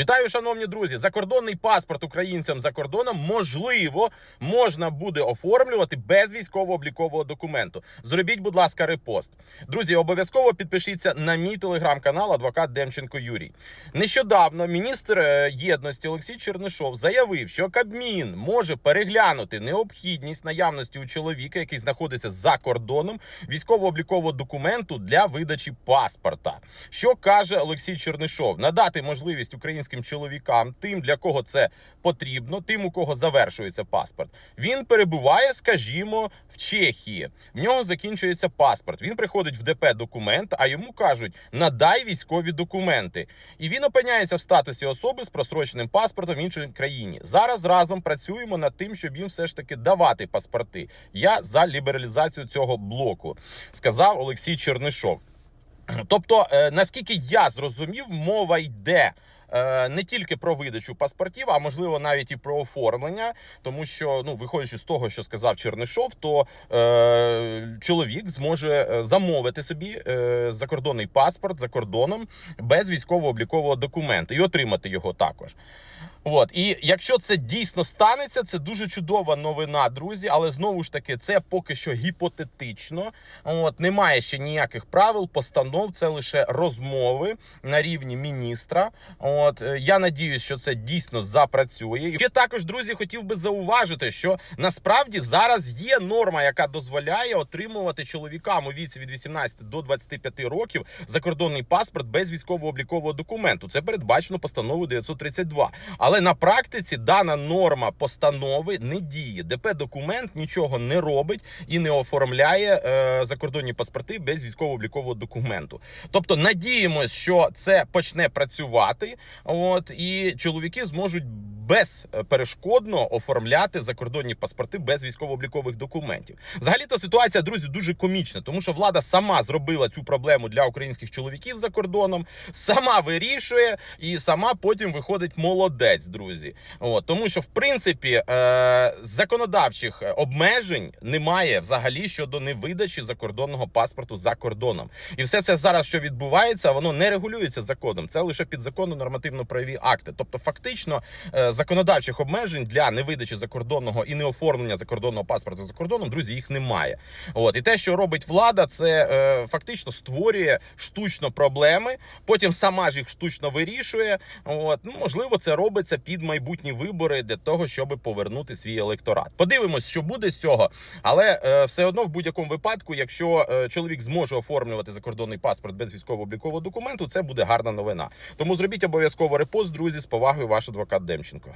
Вітаю, шановні друзі! Закордонний паспорт українцям за кордоном можливо можна буде оформлювати без військово-облікового документу. Зробіть, будь ласка, репост. Друзі, обов'язково підпишіться на мій телеграм-канал Адвокат Демченко Юрій. Нещодавно міністр е, єдності Олексій Чернишов заявив, що Кабмін може переглянути необхідність наявності у чоловіка, який знаходиться за кордоном, військово-облікового документу для видачі паспорта. Що каже Олексій Чернишов? Надати можливість українським чоловікам, тим, для кого це потрібно, тим, у кого завершується паспорт. Він перебуває, скажімо, в Чехії. В нього закінчується паспорт. Він приходить в ДП документ, а йому кажуть: надай військові документи. І він опиняється в статусі особи з просроченим паспортом в іншій країні. Зараз разом працюємо над тим, щоб їм все ж таки давати паспорти. Я за лібералізацію цього блоку, сказав Олексій Чернишов. Тобто, е, наскільки я зрозумів, мова йде. Е, Не тільки про видачу паспортів, а можливо навіть і про оформлення, тому що ну виходячи з того, що сказав Чернишов, то е, чоловік зможе е, замовити собі е, закордонний паспорт за кордоном без військово-облікового документу і отримати його також. От і якщо це дійсно станеться, це дуже чудова новина, друзі. Але знову ж таки, це поки що гіпотетично. От немає ще ніяких правил, постанов, це лише розмови на рівні міністра. От е, я надіюсь, що це дійсно запрацює. І ще також, друзі, хотів би зауважити, що насправді зараз є норма, яка дозволяє отримувати чоловікам у віці від 18 до 25 років закордонний паспорт без військово-облікового документу. Це передбачено постановою 932. Але на практиці дана норма постанови не діє. ДП документ нічого не робить і не оформляє е, закордонні паспорти без військово-облікового документу. Тобто надіємось, що це почне працювати. От і чоловіки зможуть безперешкодно оформляти закордонні паспорти без військово-облікових документів. Взагалі то ситуація, друзі, дуже комічна, тому що влада сама зробила цю проблему для українських чоловіків за кордоном, сама вирішує і сама потім виходить молодець, друзі. От тому, що в принципі е- законодавчих обмежень немає взагалі щодо невидачі закордонного паспорту за кордоном. І все це зараз, що відбувається, воно не регулюється законом. Це лише підзаконно нормативно-правові акти. Тобто, фактично, е, законодавчих обмежень для невидачі закордонного і неоформлення закордонного паспорта за кордоном, друзі, їх немає. От і те, що робить влада, це е, фактично створює штучно проблеми. Потім сама ж їх штучно вирішує. От ну можливо, це робиться під майбутні вибори для того, щоб повернути свій електорат. Подивимось, що буде з цього, але е, все одно в будь-якому випадку, якщо е, чоловік зможе оформлювати закордонний паспорт без військово-облікового документу, це буде гарна новина. Тому зробіть обов'язково репост, друзі. З повагою, ваш адвокат Демченко.